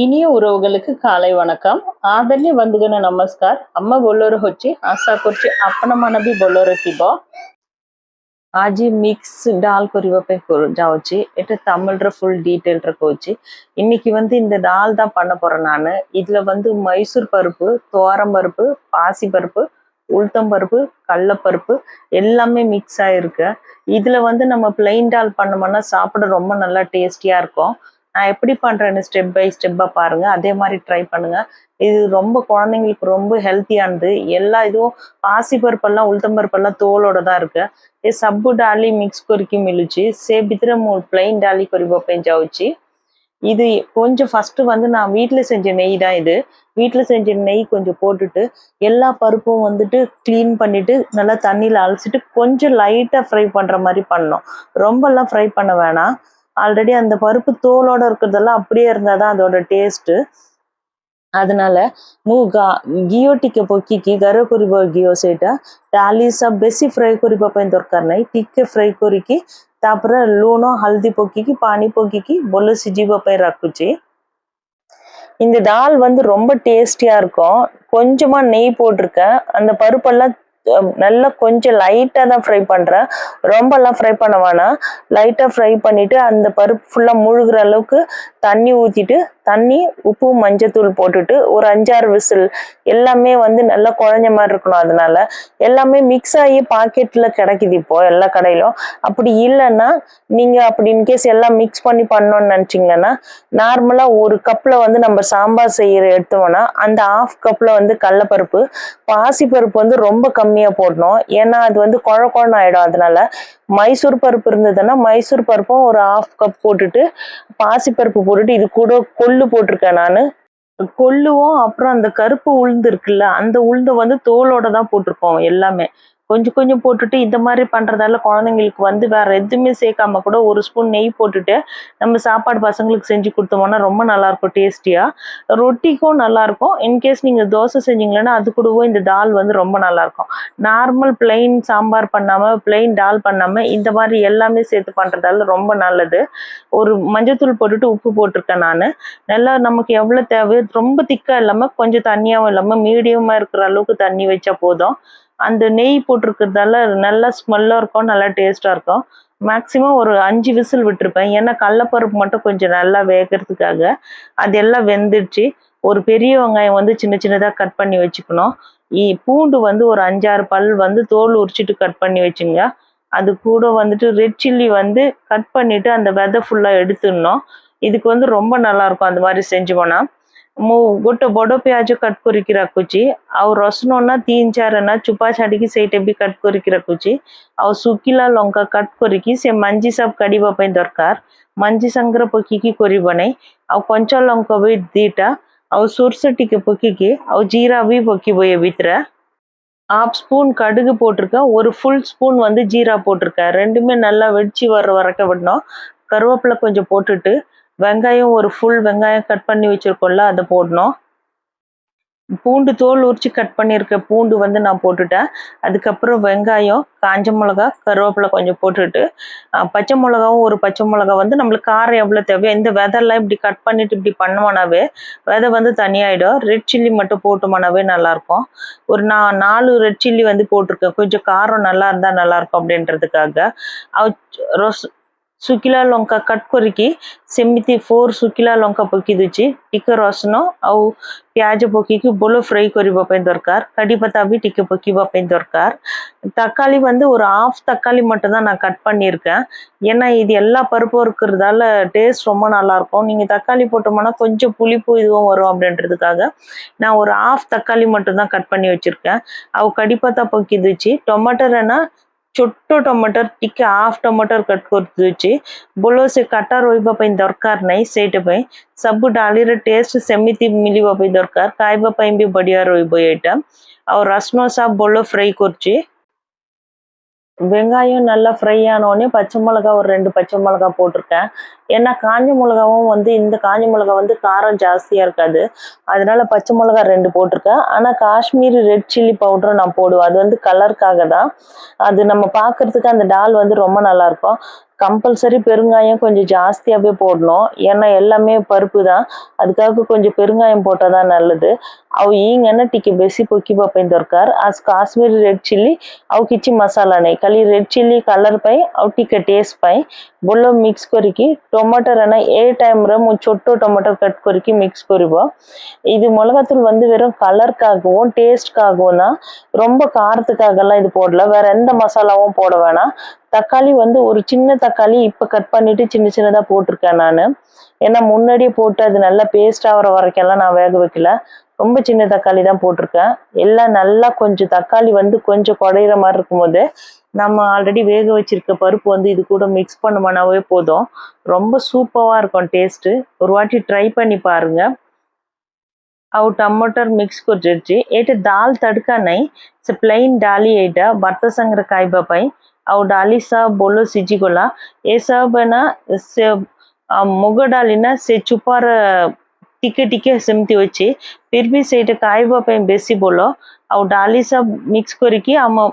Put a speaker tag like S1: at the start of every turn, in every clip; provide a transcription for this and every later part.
S1: இனிய உறவுகளுக்கு காலை வணக்கம். ಆದಲ್ಲಿ ಒಂದುಗನ நமஸ்கார். அம்மா ಬೊಲ್ಲೋರು ಹೊಚ್ಚಿ ஆசா கொச்சி ಅಪ್ಪನ ಮನ ಬಿ ಬೊಲ್ಲೋರು ஆஜி மிக்ஸ் டால் குறிவை போய் ஜாவச்சு எட்டு தமிழ்ற ஃபுல் டீட்டெயில் இருக்கோச்சு இன்னைக்கு வந்து இந்த டால் தான் பண்ண போறேன் நான். இதுல வந்து மைசூர் பருப்பு துவரம் பருப்பு பாசி பருப்பு உளுத்தம் பருப்பு கடலப்பருப்பு எல்லாமே மிக்ஸ் ஆகிருக்கு இதுல வந்து நம்ம பிளெயின் டால் பண்ணோம்னா சாப்பிட ரொம்ப நல்லா டேஸ்டியா இருக்கும். நான் எப்படி பண்ணுறேன்னு ஸ்டெப் பை ஸ்டெப்பாக பாருங்கள் அதே மாதிரி ட்ரை பண்ணுங்கள் இது ரொம்ப குழந்தைங்களுக்கு ரொம்ப ஹெல்த்தியானது எல்லா இதுவும் பாசி பாசிப்பருப்பெல்லாம் உளுத்தம்பருப்பெல்லாம் தோலோட தான் இருக்குது இது సబ్బు డాలి మిక్స్ కొరికి మిలిచి సేబిత్ర మూడు ప్లెయిన్ డాలి కొరి బొప్పేంచావుచి இது கொஞ்சம் ஃபஸ்ட்டு வந்து நான் வீட்டில் செஞ்ச நெய் தான் இது. வீட்டில் செஞ்ச நெய் கொஞ்சம் போட்டுட்டு எல்லா பருப்பும் வந்துட்டு க்ளீன் பண்ணிவிட்டு நல்லா தண்ணியில் அலசிட்டு கொஞ்சம் லைட்டாக ஃப்ரை பண்ணுற மாதிரி பண்ணோம் ரொம்பலாம் ஃப்ரை பண்ண வேணாம். ஆல்ரெடி அந்த பருப்பு தோலோட இருக்கிறதெல்லாம் அப்படியே இருந்தால் தான் அதோட டேஸ்ட்டு அதனால ಮೂಗಾ ಗಿಯೋಟಿಕೆ பொக்கிக்கு ಗರ ಕುರಿಬ ಗಿಯೋ ಸೇಟ ಟಾಲಿಸ ಬೆಸಿ ಫ್ರೈ ಕುರಿಬ ಪೈನ್ ದೊರ್ಕರ್ ನೈ ಟಿಕ್ಕೆ ಫ್ರೈ ಕುರಿಕಿ ತಾಪರ ಲೂಣ ಹಲ್ದಿ பொக்கிக்கு ಪಾನಿ ಪೊಕ್ಕಿಕ್ಕಿ ಬೊಲ್ಲು ಸಿಜಿಬ ಪೈನ್ ರಕ್ಕುಚಿ இந்த தால் வந்து ரொம்ப டேஸ்டியாக இருக்கும். கொஞ்சமாக நெய் போட்டிருக்கேன். அந்த பருப்பெல்லாம் நல்லா கொஞ்சம் லைட்டாக தான் ஃப்ரை பண்ணுறேன் ரொம்பலாம் ஃப்ரை பண்ண வேணாம். லைட்டாக ஃப்ரை பண்ணிவிட்டு அந்த பருப்பு ஃபுல்லாக முழுகிற அளவுக்கு தண்ணி ஊற்றிட்டு தண்ணி உப்பு மஞ்சத்தூள் போட்டுட்டு ஒரு அஞ்சாறு விசில் எல்லாமே வந்து நல்லா குழஞ்ச மாதிரி இருக்கணும் அதனால. எல்லாமே மிக்ஸ் ஆகி பாக்கெட்டில் கிடைக்குது இப்போ எல்லா கடையிலும். அப்படி இல்லைன்னா நீங்கள் அப்படி இன்கேஸ் எல்லாம் மிக்ஸ் பண்ணி பண்ணணும்னு நினச்சிங்கன்னா நார்மலாக ஒரு கப்பில் வந்து நம்ம சாம்பார் செய்கிற எடுத்தோம்னா அந்த ஆஃப் கப்பில் வந்து கடலப்பருப்பு பாசிப்பருப்பு வந்து ரொம்ப கம்மியாக போடணும். ஏன்னா அது வந்து குழ குழன்னு ஆகிடும் அதனால மைசூர் பருப்பு இருந்ததுன்னா மைசூர் பருப்பும் ஒரு ஆஃப் கப் போட்டுட்டு பாசிப்பருப்பு போட்டுட்டு இது கூட கொள்ளு போட்டிருக்கேன் நான். கொள்ளுவோம் அப்புறம் அந்த கருப்பு உளுந்து இருக்குல்ல அந்த உளுந்து வந்து தோலோட தான் போட்டிருக்கோம் எல்லாமே. கொஞ்சம் கொஞ்சம் போட்டுட்டு இந்த மாதிரி பண்ணுறதால குழந்தைங்களுக்கு வந்து வேற எதுவுமே சேர்க்காம கூட ஒரு ஸ்பூன் நெய் போட்டுட்டு நம்ம சாப்பாடு பசங்களுக்கு செஞ்சு கொடுத்தோம்னா ரொம்ப நல்லாயிருக்கும் டேஸ்டியாக ரொட்டிக்கும் நல்லாயிருக்கும். இன்கேஸ் நீங்கள் தோசை செஞ்சீங்கன்னா அது கூடவும் இந்த தால் வந்து ரொம்ப நல்லாயிருக்கும். நார்மல் பிளெயின் சாம்பார் பண்ணாமல் பிளெயின் டால் பண்ணாமல் இந்த மாதிரி எல்லாமே சேர்த்து பண்ணுறதால ரொம்ப நல்லது. ஒரு மஞ்சத்தூள் போட்டுட்டு உப்பு போட்டிருக்கேன் நான். நல்லா நமக்கு எவ்வளோ தேவையோ ரொம்ப திக்காக இல்லாமல் கொஞ்சம் தண்ணியாகவும் இல்லாமல் மீடியமாக இருக்கிற அளவுக்கு தண்ணி வச்சா போதும். அந்த நெய் போட்டிருக்கிறதால நல்லா ஸ்மெல்லாக இருக்கும் நல்லா டேஸ்ட்டாக இருக்கும். மேக்ஸிமம் ஒரு அஞ்சு விசில் விட்டுருப்பேன். ஏன்னா கடலப்பருப்பு மட்டும் கொஞ்சம் நல்லா வேகிறதுக்காக அது எல்லாம் வெந்துடுச்சு. ஒரு பெரிய வெங்காயம் வந்து சின்ன சின்னதாக கட் பண்ணி வச்சுக்கணும். இ- பூண்டு வந்து ஒரு அஞ்சாறு பல் வந்து தோல் உரிச்சிட்டு கட் பண்ணி வச்சுங்க. அது கூட வந்துட்டு ரெட் சில்லி வந்து கட் பண்ணிட்டு அந்த விதை ஃபுல்லாக எடுத்துடணும். இதுக்கு வந்து ரொம்ப நல்லாயிருக்கும் அந்த மாதிரி செஞ்சோம்னா ମୁଁ ଗୋଟେ ବଡ଼ ପିଆଜ କଟ୍ କରିକି ରଖୁଛି ଆଉ ରସୁଣ ନା ତିନି ଚାରି ନା ଚୁପା ଛାଡ଼ିକି ସେଇଟା ବି କଟ୍ କରିକି ରଖୁଛି ଆଉ ଶୁଖିଲା ଲଙ୍କା କଟ୍ କରିକି ସେ ମଞ୍ଜି ସବୁ କାଢ଼ିବା ପାଇଁ ଦରକାର ମଞ୍ଜି ସାଙ୍ଗରେ ପକେଇକି କରିବ ନାହିଁ ଆଉ କଞ୍ଚା ଲଙ୍କା ବି ଦିଟା ଆଉ ସୋରିଷ ଟିକେ ପକେଇକି ଆଉ ஜீரா ବି பக்கிபோ என் வீட்டில் ஆஃப் ஸ்பூன் கடுகு போட்டிருக்கேன் ஒரு ஃபுல் ஸ்பூன் வந்து ஜீரா போட்டிருக்கேன் ரெண்டுமே நல்லா வெடிச்சு வர வறக்க விடணும் கருவேப்பிலை கொஞ்சம் போட்டுட்டு வெங்காயம் ஒரு ஃபுல் வெங்காயம் கட் பண்ணி வச்சுருக்கோம்ல அதை போடணும். பூண்டு தோல் உரிச்சு கட் பண்ணியிருக்க பூண்டு வந்து நான் போட்டுட்டேன். அதுக்கப்புறம் வெங்காயம் காஞ்ச மிளகா கருவேப்பிலை கொஞ்சம் போட்டுட்டு பச்சை மிளகாவும் ஒரு பச்சை மிளகா வந்து நம்மளுக்கு காரம் எவ்வளோ தேவையோ இந்த விதெல்லாம் இப்படி கட் பண்ணிட்டு இப்படி பண்ணோம்னாவே விதை வந்து தனியாயிடும். ரெட் சில்லி மட்டும் போட்டோம்னாவே நல்லாயிருக்கும். ஒரு நான் நாலு ரெட் சில்லி வந்து போட்டிருக்கேன். கொஞ்சம் காரம் நல்லா இருந்தால் நல்லாயிருக்கும் அப்படின்றதுக்காக. ரோஸ் ଶୁଖିଲା ଲଙ୍କା କଟ୍ କରିକି ସେମିତି ଫୋର୍ ଶୁଖିଲା ଲଙ୍କା ପକେଇ ଦେଉଛି ଟିକେ ରସୁଣ ଆଉ ପିଆଜ ପକେଇକି ଭଲ ஃப்ரை କରିବା ପାଇଁ ଦରକାର கடி பத்தா ବି ଟିକେ பக்கிவா ପାଇଁ ଦରକାର தக்காளி வந்து ஒரு ஆஃப் தக்காளி மட்டும் தான் நான் கட் பண்ணியிருக்கேன் ஏன்னா இது எல்லா பருப்பும் இருக்கிறதால டேஸ்ட் ரொம்ப நல்லா இருக்கும் நீங்கள் தக்காளி போட்டோம்னா கொஞ்சம் புளிப்பு இதுவும் வரும் அப்படின்றதுக்காக நான் ஒரு ஆஃப் தக்காளி மட்டும் தான் கட் பண்ணி வச்சுருக்கேன் ଆଉ କଡ଼ି ପତା ପକେଇ ଦେଉଛି ଟମାଟର ନା ଛୋଟ ଟମାଟର ଟିକେ ହାଫ୍ ଟମାଟର କଟ୍ କରିଦେଉଛି ବୋଲ ସେ କାଟା ରହିବା ପାଇଁ ଦରକାର ନାହିଁ ସେଇଟା ପାଇଁ ସବୁ ଡାଲିର ଟେଷ୍ଟ ସେମିତି ମିଳିବା ପାଇଁ ଦରକାର ଖାଇବା ପାଇଁ ବି ବଢିଆ ରହିବ ଏଇଟା ଆଉ ରସୁଣ ସାବ ଭଲ ஃப்ரை କରୁଛି வெங்காயம் நல்லா ஃப்ரை ஆனோடனே பச்சை மிளகா ஒரு ரெண்டு பச்சை மிளகா போட்டிருக்கேன் ஏன்னா காஞ்ச மிளகாவும் வந்து இந்த காஞ்ச மிளகா வந்து காரம் ஜாஸ்தியாக இருக்காது. அதனால பச்சை மிளகா ரெண்டு போட்டிருக்கேன். ஆனால் காஷ்மீரி ரெட் சில்லி பவுடரும் நான் போடுவேன். அது வந்து கலருக்காக தான் அது நம்ம பார்க்கறதுக்கு அந்த டால் வந்து ரொம்ப நல்லாயிருக்கும். கம்பல்சரி பெருங்காயம் கொஞ்சம் ஜாஸ்தியாகவே போடணும். ஏன்னா எல்லாமே பருப்பு தான் அதுக்காக கொஞ்சம் பெருங்காயம் போட்டால் தான் நல்லது. ಅವು ಈಗನ ಟಿಕೆ ಬೇಸಿ ಪೊಕ್ಕಿ ಬಪ್ಪೈನ್ ದೊರಕಾರ್ ಆಸ್ ಕಾಶ್ಮೀರಿ ರೆಡ್ ಚಿಲ್ಲಿ ಅವು ಕಿಚಿ ಮಸಾಲಾನೆ களி ரெட் சில்லி கலர் பை ಅವು டிக்க டேஸ்ட் பை. ಬೊಲ್ಲೋ மிக்ஸ் ಕೊರಿಕಿ ଟମାଟର ନା ଏ ଟାଇମ୍ରେ சொட்டு ଛୋଟ கட் கொறுக்கி மிக்ஸ் கொருவோம் இது மிளகாத்தூள் வந்து வெறும் கலருக்காகவும் டேஸ்ட்காகவும் தான். ரொம்ப காரத்துக்காகலாம் இது போடல. வேற எந்த மசாலாவும் போட வேணாம். தக்காளி வந்து ஒரு சின்ன தக்காளி இப்போ கட் பண்ணிட்டு சின்ன சின்னதாக போட்டிருக்கேன் நான். ஏன்னா முன்னாடியே போட்டு அது நல்லா பேஸ்ட் ஆகிற வரைக்கெல்லாம் நான் வேக வைக்கல. ரொம்ப சின்ன தக்காளி தான் போட்டிருக்கேன். எல்லாம் நல்லா கொஞ்சம் தக்காளி வந்து கொஞ்சம் குறையிற மாதிரி இருக்கும்போது நம்ம ஆல்ரெடி வேக வச்சிருக்க பருப்பு வந்து இது கூட மிக்ஸ் பண்ணுமானாவே போதும். ரொம்ப சூப்பராக இருக்கும் டேஸ்ட்டு ஒரு வாட்டி ட்ரை பண்ணி பாருங்கள் ಅವು ಟಮೋಟರ್ மிக்ஸ் ಕೊಟ್ಟಿರ್ಜಿ ஏட்டு தால் ತಡ್ಕನೈ ಸೊ ಪ್ಲೈನ್ ಡಾಲಿ ಏಟ ಭರ್ತ ಸಂಗ್ರ காய் ಪೈ அவு ಡಾಲಿ ಸಹ ಬೋಲು ಸಿಜಿಗೊಲ ಏ ಸಹನ ಮೊಗ ಡಾಲಿನ ಸೆ ಚುಪಾರ ଟିକେ ଟିକେ ସେମିତି ଅଛି ଫିର୍ ବି ସେଇଟା ଖାଇବା ପାଇଁ ବେଶୀ ଭଲ ଆଉ ଡାଲି ସବୁ ମିକ୍ସ କରିକି ଆମ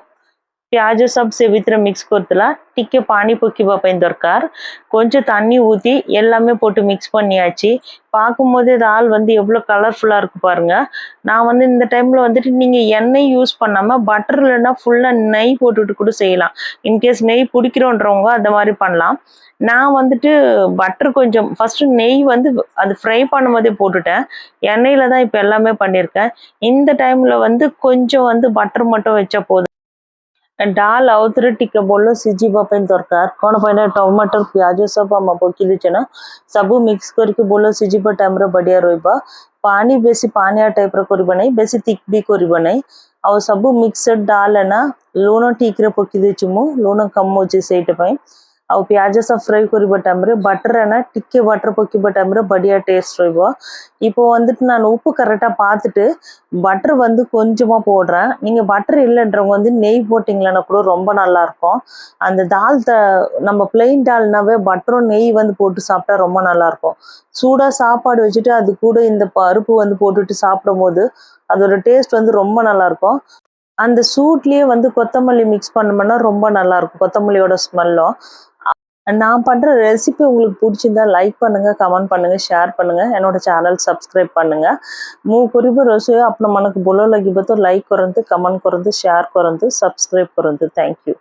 S1: ప్యాజ్ సబ్ సెవిత్ర மிக்ஸ் కొడుతులా டிக்க பானி பொக்கி பார்ப்பேன் தர்க்கார் கொஞ்சம் தண்ணி ஊற்றி எல்லாமே போட்டு மிக்ஸ் பண்ணியாச்சு. பார்க்கும்போது இது ஆள் வந்து எவ்வளோ கலர்ஃபுல்லாக இருக்குது பாருங்க. நான் வந்து இந்த டைமில் வந்துட்டு நீங்கள் எண்ணெய் யூஸ் பண்ணாமல் பட்டர் இல்லைன்னா ஃபுல்லாக நெய் போட்டுட்டு கூட செய்யலாம். இன்கேஸ் நெய் பிடிக்கிறோன்றவங்க அந்த மாதிரி பண்ணலாம். நான் வந்துட்டு பட்டர் கொஞ்சம் ஃபஸ்ட்டு நெய் வந்து அது ஃப்ரை பண்ணும் போதே போட்டுட்டேன். எண்ணெயில் தான் இப்போ எல்லாமே பண்ணியிருக்கேன். இந்த டைமில் வந்து கொஞ்சம் வந்து பட்டர் மட்டும் வச்சா போதும். ଡାଲ ଆଉଥରେ ଟିକେ ଭଲ ସିଝିବା ପାଇଁ ଦରକାର କ'ଣ ପାଇଁ ନା ଟମାଟର ପିଆଜ ସବୁ ଆମ ପକେଇ ଦେଇଛେ ନା ସବୁ ମିକ୍ସ କରିକି ଭଲ ସିଝିବା ଟାଇମ୍ରେ ବଢ଼ିଆ ରହିବ ପାଣି ବେଶୀ ପାଣିଆ ଟାଇପ୍ର କରିବ ନାହିଁ ବେଶୀ ଥିକ୍ ବି କରିବ ନାହିଁ ଆଉ ସବୁ ମିକ୍ସଡ୍ ଡାଲ ନା ଲୁଣ ଠିକ୍ରେ ପକେଇ ଦେଇଛି ମୁଁ ଲୁଣ କମ ଅଛି ସେଇଟା ପାଇଁ அவள் ପିଆଜ ସହ ஃப்ரை குறிப்ப டைம்ரு பட்டரைனா டிக்கி பட்டர் பொக்கிப்ப டைம்ரு படியாக டேஸ்ட் ரூபா இப்போ வந்துட்டு நான் உப்பு கரெக்டாக பார்த்துட்டு பட்டர் வந்து கொஞ்சமாக போடுறேன் நீங்கள் பட்டர் இல்லைன்றவங்க வந்து நெய் போட்டிங்களான்னா கூட ரொம்ப நல்லாயிருக்கும் அந்த தால் த நம்ம பிளெயின் டால்னாவே பட்டரும் நெய் வந்து போட்டு சாப்பிட்டா ரொம்ப நல்லாயிருக்கும் சூடாக சாப்பாடு வச்சுட்டு அது கூட இந்த பருப்பு வந்து போட்டுட்டு சாப்பிடும் போது அதோட டேஸ்ட் வந்து ரொம்ப நல்லாயிருக்கும் அந்த சூட்லேயே வந்து கொத்தமல்லி மிக்ஸ் பண்ணோம்னா ரொம்ப நல்லாயிருக்கும். கொத்தமல்லியோட ஸ்மெல்லும் நான் பண்ணுற ரெசிபி உங்களுக்கு பிடிச்சிருந்தா லைக் பண்ணுங்கள் கமெண்ட் பண்ணுங்கள் ஷேர் பண்ணுங்கள் என்னோட சேனல் సబ్స్క్రైబ్ பண்ணுங்கள் மூ కురిపు రోజు అప్పుడు மனக்கு బులోలకి బతో லைக் కొరంది கமெண்ட் కొరంది ஷேர் కొరంది సబ్స్క్రైబ్ కొరంది థ్యాంక్ యూ